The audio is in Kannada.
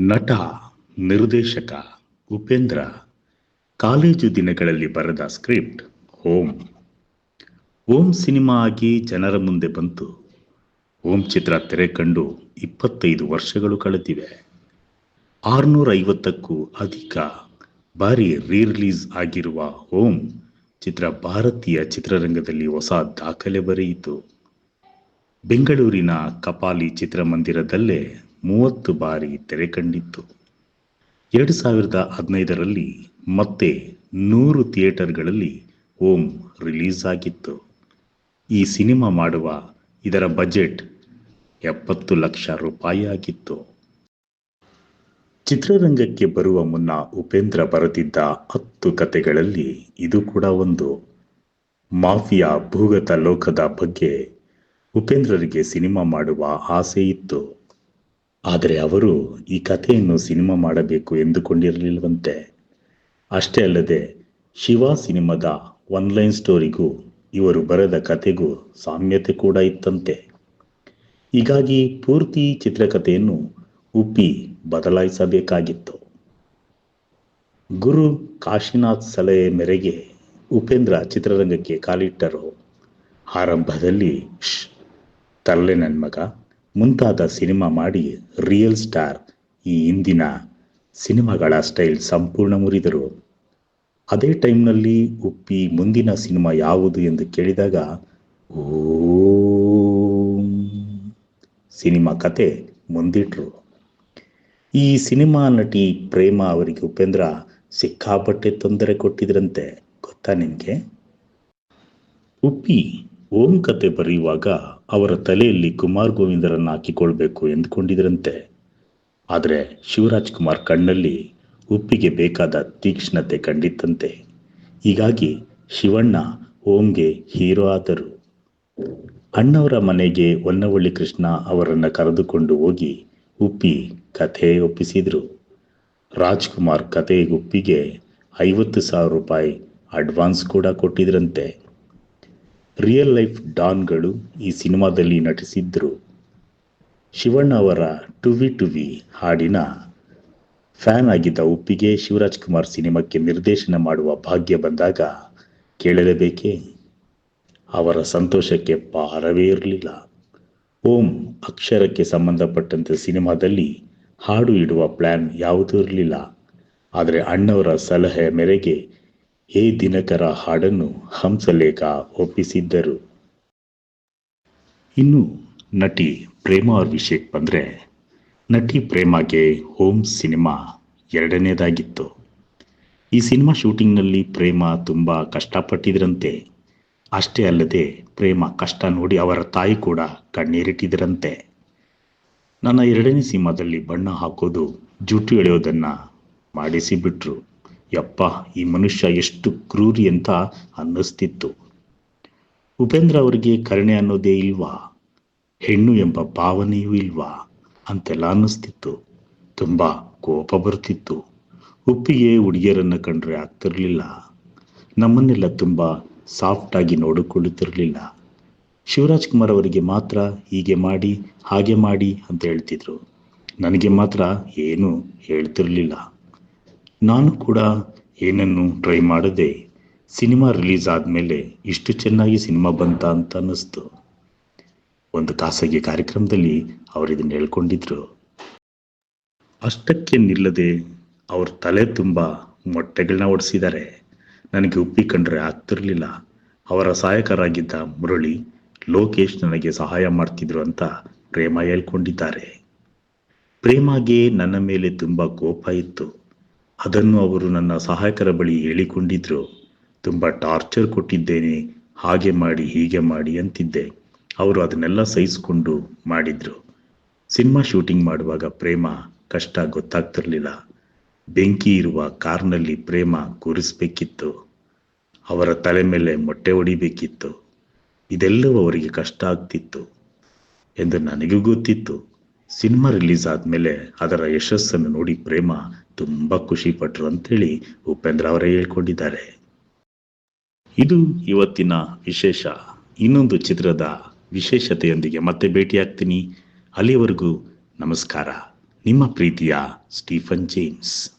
ನಟ, ನಿರ್ದೇಶಕ ಉಪೇಂದ್ರ ಕಾಲೇಜು ದಿನಗಳಲ್ಲಿ ಬರೆದ ಸ್ಕ್ರಿಪ್ಟ್ ಓಂ. ಓಂ ಸಿನಿಮಾ ಆಗಿ ಜನರ ಮುಂದೆ ಬಂತು. ಓಂ ಚಿತ್ರ ತೆರೆ ಕಂಡು ಇಪ್ಪತ್ತೈದು ವರ್ಷಗಳು ಕಳೆದಿವೆ. ಆರುನೂರ ಐವತ್ತಕ್ಕೂ ಅಧಿಕ ಬಾರಿ ರೀ ರಿಲೀಸ್ ಆಗಿರುವ ಓಂ ಚಿತ್ರ ಭಾರತೀಯ ಚಿತ್ರರಂಗದಲ್ಲಿ ಹೊಸ ದಾಖಲೆ ಬರೆಯಿತು. ಬೆಂಗಳೂರಿನ ಕಪಾಲಿ ಚಿತ್ರಮಂದಿರದಲ್ಲೇ ಮೂವತ್ತು ಬಾರಿ ತೆರೆ ಕಂಡಿತ್ತು. ಎರಡು ಸಾವಿರದ ಹದಿನೈದರಲ್ಲಿ ಮತ್ತೆ ನೂರು ಥಿಯೇಟರ್ಗಳಲ್ಲಿ ಓಂ ರಿಲೀಸ್ ಆಗಿತ್ತು. ಈ ಸಿನಿಮಾ ಮಾಡುವ ಇದರ ಬಜೆಟ್ ಎಪ್ಪತ್ತು ಲಕ್ಷ ರೂಪಾಯಿ ಆಗಿತ್ತು. ಚಿತ್ರರಂಗಕ್ಕೆ ಬರುವ ಮುನ್ನ ಉಪೇಂದ್ರ ಬರೆದಿದ್ದ ಹತ್ತು ಕತೆಗಳಲ್ಲಿ ಇದು ಕೂಡ ಒಂದು. ಮಾಫಿಯಾ ಭೂಗತ ಲೋಕದ ಬಗ್ಗೆ ಉಪೇಂದ್ರರಿಗೆ ಸಿನಿಮಾ ಮಾಡುವ ಆಸೆ ಇತ್ತು. ಆದರೆ ಅವರು ಈ ಕಥೆಯನ್ನು ಸಿನಿಮಾ ಮಾಡಬೇಕು ಎಂದುಕೊಂಡಿರಲಿಲ್ಲವಂತೆ. ಅಷ್ಟೇ ಅಲ್ಲದೆ, ಶಿವ ಸಿನಿಮಾದ ಒನ್ಲೈನ್ ಸ್ಟೋರಿಗೂ ಇವರು ಬರೆದ ಕಥೆಗೂ ಸಾಮ್ಯತೆ ಕೂಡ ಇತ್ತಂತೆ. ಹೀಗಾಗಿ ಪೂರ್ತಿ ಚಿತ್ರಕಥೆಯನ್ನು ಉಪ್ಪಿ ಬದಲಾಯಿಸಬೇಕಾಗಿತ್ತು. ಗುರು ಕಾಶಿನಾಥ್ ಸಲಹೆ ಮೇರೆಗೆ ಉಪೇಂದ್ರ ಚಿತ್ರರಂಗಕ್ಕೆ ಕಾಲಿಟ್ಟರು. ಆರಂಭದಲ್ಲಿ ತರಲೆ ನನ್ಮಗ ಮುಂತಾದ ಸಿನಿಮಾ ಮಾಡಿ ರಿಯಲ್ ಸ್ಟಾರ್ ಈ ಇಂದಿನ ಸಿನಿಮಾಗಳ ಸ್ಟೈಲ್ ಸಂಪೂರ್ಣ ಮುರಿದರು. ಅದೇ ಟೈಮ್ನಲ್ಲಿ ಉಪ್ಪಿ ಮುಂದಿನ ಸಿನಿಮಾ ಯಾವುದು ಎಂದು ಕೇಳಿದಾಗ, ಓ ಸಿನಿಮಾ ಕತೆ ಮುಂದಿಟ್ರು. ಈ ಸಿನಿಮಾ ನಟಿ ಪ್ರೇಮ ಅವರಿಗೆ ಉಪೇಂದ್ರ ಸಿಕ್ಕಾಪಟ್ಟೆ ತೊಂದರೆ ಕೊಟ್ಟಿದ್ರಂತೆ, ಗೊತ್ತಾ ನಿಮಗೆ? ಉಪ್ಪಿ ಓಂ ಕತೆ ಬರೆಯುವಾಗ ಅವರ ತಲೆಯಲ್ಲಿ ಕುಮಾರ್ ಗೋವಿಂದರನ್ನು ಹಾಕಿಕೊಳ್ಬೇಕು ಎಂದುಕೊಂಡಿದ್ರಂತೆ. ಆದರೆ ಶಿವರಾಜ್ ಕುಮಾರ್ ಕಣ್ಣಲ್ಲಿ ಉಪ್ಪಿಗೆ ಬೇಕಾದ ತೀಕ್ಷ್ಣತೆ ಕಂಡಿತ್ತಂತೆ. ಹೀಗಾಗಿ ಶಿವಣ್ಣ ಓಂಗೆ ಹೀರೋ ಆದರು. ಅಣ್ಣವರ ಮನೆಗೆ ಹೊನ್ನವಳ್ಳಿ ಕೃಷ್ಣ ಅವರನ್ನು ಕರೆದುಕೊಂಡು ಹೋಗಿ ಉಪ್ಪಿ ಕಥೆ ಒಪ್ಪಿಸಿದರು. ರಾಜ್ಕುಮಾರ್ ಕಥೆಗುಪ್ಪಿಗೆ ಐವತ್ತು ಸಾವಿರ ರೂಪಾಯಿ ಅಡ್ವಾನ್ಸ್ ಕೂಡ ಕೊಟ್ಟಿದ್ರಂತೆ. ರಿಯಲ್ ಲೈಫ್ ಡಾನ್ಗಳು ಈ ಸಿನಿಮಾದಲ್ಲಿ ನಟಿಸಿದ್ದರು ಶಿವಣ್ಣ ಅವರ ಟುವಿ ಟುವಿ ಹಾಡಿನ ಫ್ಯಾನ್ ಆಗಿದ್ದ ಉಪ್ಪಿಗೆ ಶಿವರಾಜ್ ಕುಮಾರ್ ಸಿನಿಮಾಕ್ಕೆ ನಿರ್ದೇಶನ ಮಾಡುವ ಭಾಗ್ಯ ಬಂದಾಗ ಕೇಳಲೇಬೇಕೆ? ಅವರ ಸಂತೋಷಕ್ಕೆ ಪಾರವೇ ಇರಲಿಲ್ಲ. ಓಂ ಅಕ್ಷರಕ್ಕೆ ಸಂಬಂಧಪಟ್ಟಂತೆ ಸಿನಿಮಾದಲ್ಲಿ ಹಾಡು ಇಡುವ ಪ್ಲ್ಯಾನ್ ಯಾವುದೂ ಇರಲಿಲ್ಲ. ಆದರೆ ಅಣ್ಣವರ ಸಲಹೆ ಮೇರೆಗೆ ಹೇ ದಿನಕರ ಹಾಡನ್ನು ಹಂಸಲೇಖ ಒಪ್ಪಿಸಿದ್ದರು. ಇನ್ನು ನಟಿ ಪ್ರೇಮ ಅವ್ರ ವಿಷಯಕ್ಕೆ ಬಂದರೆ ನಟಿ ಪ್ರೇಮಾಗೆ ಹೋಮ್ ಸಿನಿಮಾ ಎರಡನೇದಾಗಿತ್ತು. ಈ ಸಿನಿಮಾ ಶೂಟಿಂಗ್ನಲ್ಲಿ ಪ್ರೇಮ ತುಂಬ ಕಷ್ಟಪಟ್ಟಿದ್ರಂತೆ. ಅಷ್ಟೇ ಅಲ್ಲದೆ ಪ್ರೇಮ ಕಷ್ಟ ನೋಡಿ ಅವರ ತಾಯಿ ಕೂಡ ಕಣ್ಣೀರಿಟ್ಟಿದ್ರಂತೆ. ನನ್ನ ಎರಡನೇ ಸಿನಿಮಾದಲ್ಲಿ ಬಣ್ಣ ಹಾಕೋದು ಜುಟ್ಟು ಎಳೆಯೋದನ್ನು ಮಾಡಿಸಿಬಿಟ್ರು. ಯಪ್ಪ, ಈ ಮನುಷ್ಯ ಎಷ್ಟು ಕ್ರೂರಿ ಅಂತ ಅನ್ನಿಸ್ತಿತ್ತು. ಉಪೇಂದ್ರ ಅವರಿಗೆ ಕರುಣೆ ಅನ್ನೋದೇ ಇಲ್ವಾ? ಹೆಣ್ಣು ಎಂಬ ಭಾವನೆಯೂ ಇಲ್ವಾ? ಅಂತೆಲ್ಲ ಅನ್ನಿಸ್ತಿತ್ತು. ತುಂಬ ಕೋಪ ಬರ್ತಿತ್ತು. ಉಪ್ಪಿಗೆ ಹುಡುಗಿಯರನ್ನು ಕಂಡ್ರೆ ಆಗ್ತಿರಲಿಲ್ಲ. ನಮ್ಮನ್ನೆಲ್ಲ ತುಂಬ ಸಾಫ್ಟಾಗಿ ನೋಡಿಕೊಳ್ಳುತ್ತಿರಲಿಲ್ಲ ಶಿವರಾಜ್ ಕುಮಾರ್ ಅವರಿಗೆ ಮಾತ್ರ ಹೀಗೆ ಮಾಡಿ, ಹಾಗೆ ಮಾಡಿ ಅಂತ ಹೇಳ್ತಿದ್ರು. ನನಗೆ ಮಾತ್ರ ಏನೂ ಹೇಳ್ತಿರಲಿಲ್ಲ. ನಾನು ಕೂಡ ಏನನ್ನು ಟ್ರೈ ಮಾಡದೆ ಸಿನಿಮಾ ರಿಲೀಸ್ ಆದಮೇಲೆ ಇಷ್ಟು ಚೆನ್ನಾಗಿ ಸಿನಿಮಾ ಬಂತ ಅಂತ ಅನ್ನಿಸ್ತು. ಒಂದು ಖಾಸಗಿ ಕಾರ್ಯಕ್ರಮದಲ್ಲಿ ಅವರು ಇದನ್ನು ಹೇಳ್ಕೊಂಡಿದ್ರು. ಅಷ್ಟಕ್ಕೆ ನಿಲ್ಲದೆ ಅವ್ರ ತಲೆ ತುಂಬ ಮೊಟ್ಟೆಗಳನ್ನ ಒಡಿಸಿದ್ದಾರೆ. ನನಗೆ ಉಪ್ಪಿ ಕಂಡ್ರೆ ಆಗ್ತಿರ್ಲಿಲ್ಲ. ಅವರ ಸಹಾಯಕರಾಗಿದ್ದ ಮುರಳಿ ಲೋಕೇಶ್ ನನಗೆ ಸಹಾಯ ಮಾಡ್ತಿದ್ರು ಅಂತ ಪ್ರೇಮ ಹೇಳ್ಕೊಂಡಿದ್ದಾರೆ. ಪ್ರೇಮಗೆ ನನ್ನ ಮೇಲೆ ತುಂಬ ಕೋಪ ಇತ್ತು. ಅದನ್ನು ಅವರು ನನ್ನ ಸಹಾಯಕರ ಬಳಿ ಹೇಳಿಕೊಂಡಿದ್ರು. ತುಂಬ ಟಾರ್ಚರ್ ಕೊಟ್ಟಿದ್ದೇನೆ, ಹಾಗೆ ಮಾಡಿ, ಹೀಗೆ ಮಾಡಿ ಅಂತಿದ್ದೆ. ಅವರು ಅದನ್ನೆಲ್ಲ ಸಹಿಸಿಕೊಂಡು ಮಾಡಿದ್ರು. ಸಿನಿಮಾ ಶೂಟಿಂಗ್ ಮಾಡುವಾಗ ಪ್ರೇಮ, ಕಷ್ಟ ಗೊತ್ತಾಗ್ತಿರ್ಲಿಲ್ಲ. ಬೆಂಕಿ ಇರುವ ಕಾರ್ನಲ್ಲಿ ಪ್ರೇಮ ಕೂರಿಸ್ಬೇಕಿತ್ತು. ಅವರ ತಲೆ ಮೇಲೆ ಮೊಟ್ಟೆ ಹೊಡಿಬೇಕಿತ್ತು. ಇದೆಲ್ಲವೂ ಅವರಿಗೆ ಕಷ್ಟ ಆಗ್ತಿತ್ತು ಎಂದು ನನಗೂ ಗೊತ್ತಿತ್ತು. ಸಿನಿಮಾ ರಿಲೀಸ್ ಆದಮೇಲೆ ಅದರ ಯಶಸ್ಸನ್ನು ನೋಡಿ ಪ್ರೇಮ ತುಂಬ ಖುಷಿ ಪಟ್ರು ಅಂತೇಳಿ ಉಪೇಂದ್ರ ಅವರೇ ಹೇಳ್ಕೊಂಡಿದ್ದಾರೆ. ಇದು ಇವತ್ತಿನ ವಿಶೇಷ. ಇನ್ನೊಂದು ಚಿತ್ರದ ವಿಶೇಷತೆಯೊಂದಿಗೆ ಮತ್ತೆ ಭೇಟಿಯಾಗ್ತೀನಿ. ಅಲ್ಲಿವರೆಗೂ ನಮಸ್ಕಾರ. ನಿಮ್ಮ ಪ್ರೀತಿಯ ಸ್ಟೀಫನ್ ಜೇಮ್ಸ್.